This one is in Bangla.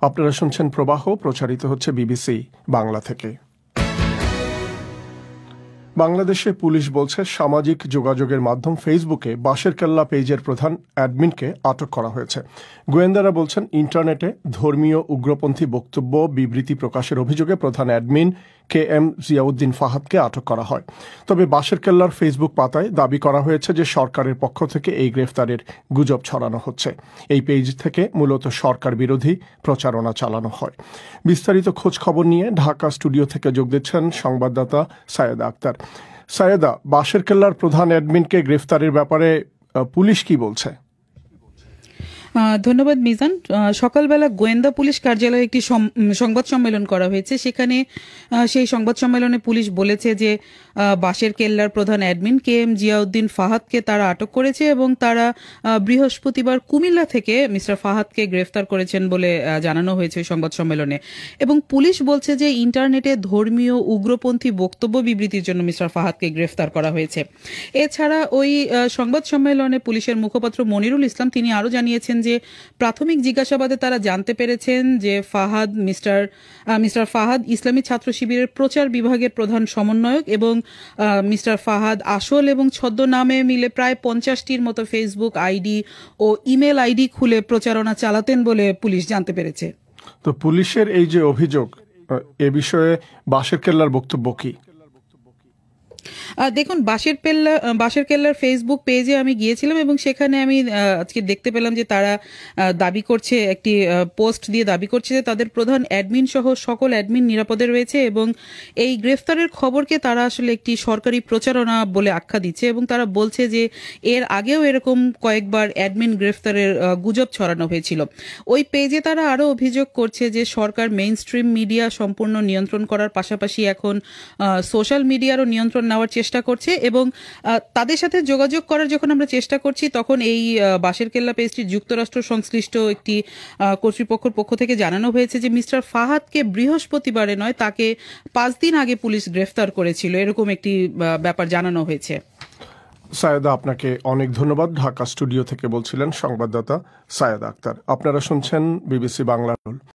আপনারা শুনছেন প্রবাহ, প্রচারিত হচ্ছে বিবিসি বাংলা থেকে। বাংলাদেশে পুলিশ বলছে সামাজিক যোগাযোগের মাধ্যম ফেসবুকে বাঁশের কেল্লা পেজের প্রধান অ্যাডমিনকে আটক করা হয়েছে। গোয়েন্দারা বলছেন, ইন্টারনেটে ধর্মীয় উগ্রপন্থী বক্তব্য বিবৃতি প্রকাশের অভিযোগে প্রধান অ্যাডমিন কে এম জিয়াউদ্দিন ফাহাদকে আটক করা হয়। তবে বাঁশের কেল্লার ফেসবুক পাতায় দাবি করা হয়েছে যে সরকারের পক্ষ থেকে এই গ্রেফতারের গুজব ছড়ানো হচ্ছে। এই পেজ থেকে মূলত সরকার বিরোধী প্রচারণা চালানো হয়। বিস্তারিত খোঁজ খবর নিয়ে ঢাকা স্টুডিও থেকে যোগ দিচ্ছেন সংবাদদাতা সায়েদা আক্তার। সায়েদা, বাঁশের কেল্লার প্রধান অ্যাডমিনকে গ্রেফতারের ব্যাপারে পুলিশ কি বলছে? ধন্যবাদ, মিজান। সকালবেলা গোয়েন্দা পুলিশ কার্যালয়ে একটি সংবাদ সম্মেলন করা হয়েছে। সেখানে সেই সংবাদ সম্মেলনে পুলিশ বলেছে যে বাঁশের কেল্লার প্রধান অ্যাডমিন কে এম জিয়াউদ্দিন ফাহাদকে তারা আটক করেছে এবং তারা বৃহস্পতিবার কুমিল্লা থেকে মিস্টার ফাহাদকে গ্রেফতার করেছেন বলে জানানো হয়েছে সংবাদ সম্মেলনে। এবং পুলিশ বলছে যে, ইন্টারনেটে ধর্মীয় উগ্রপন্থী বক্তব্য বিবৃতির জন্য মিস্টার ফাহাদকে গ্রেফতার করা হয়েছে। এছাড়া ওই সংবাদ সম্মেলনে পুলিশের মুখপাত্র মনিরুল ইসলাম, তিনি আরও জানিয়েছেন যে প্রাথমিক জিজ্ঞাসাবাদে তারা জানতে পেরেছেন যে ফাহাদ মিস্টার মিস্টার ফাহাদ ইসলামী ছাত্র শিবিরের প্রচার বিভাগের প্রধান সমন্বয়ক এবং মিস্টার ফাহাদ আসল এবং ছদ্ম নামে মিলে প্রায় পঞ্চাশটির মতো ফেসবুক আইডি ও ইমেল আইডি খুলে প্রচারণা চালাতেন বলে পুলিশ জানতে পেরেছে। তো পুলিশের এই যে অভিযোগ এ বিষয়ে বাঁশের কেল্লার বক্তব্য কি? দেখুন, বাঁশের পেল্লা বাঁশের কেল্লার ফেসবুক পেজে আমি গিয়েছিলাম এবং সেখানে আমি আজকে দেখতে পেলাম যে তারা দাবি করছে, একটি পোস্ট দিয়ে দাবি করছে যে তাদের প্রধান অ্যাডমিন সহ সকল অ্যাডমিন নিরাপদে রয়েছে এবং এই গ্রেফতারের খবরকে তারা আসলে একটি সরকারি প্রচারণা বলে আখ্যা দিচ্ছে এবং তারা বলছে যে এর আগেও এরকম কয়েকবার অ্যাডমিন গ্রেফতারের গুজব ছড়ানো হয়েছিল। ওই পেজে তারা আরও অভিযোগ করছে যে সরকার মেইন স্ট্রিম মিডিয়া সম্পূর্ণ নিয়ন্ত্রণ করার পাশাপাশি এখন সোশ্যাল মিডিয়ারও নিয়ন্ত্রণ নেওয়ার চেষ্টা করছে এবং তাদের সাথে যোগাযোগ করার যখন আমরা চেষ্টা করছি, তখন এই বাঁশের কেল্লা পেজটি যুক্তরাষ্ট্র সংশ্লিষ্ট একটি কর্তৃপক্ষের পক্ষ থেকে জানানো হয়েছে যে মিস্টার ফাহাদকে বৃহস্পতিবারে নয়, তাকে পাঁচ দিন আগে পুলিশ গ্রেফতার করেছিল। এরকম একটি ব্যাপার জানানো হয়েছে। সায়দা, আপনাকে অনেক ধন্যবাদ। ঢাকা স্টুডিও থেকে বলছিলেন সংবাদদাতা সায়দা আক্তার। আপনারা শুনছেন বিবিসি বাংলা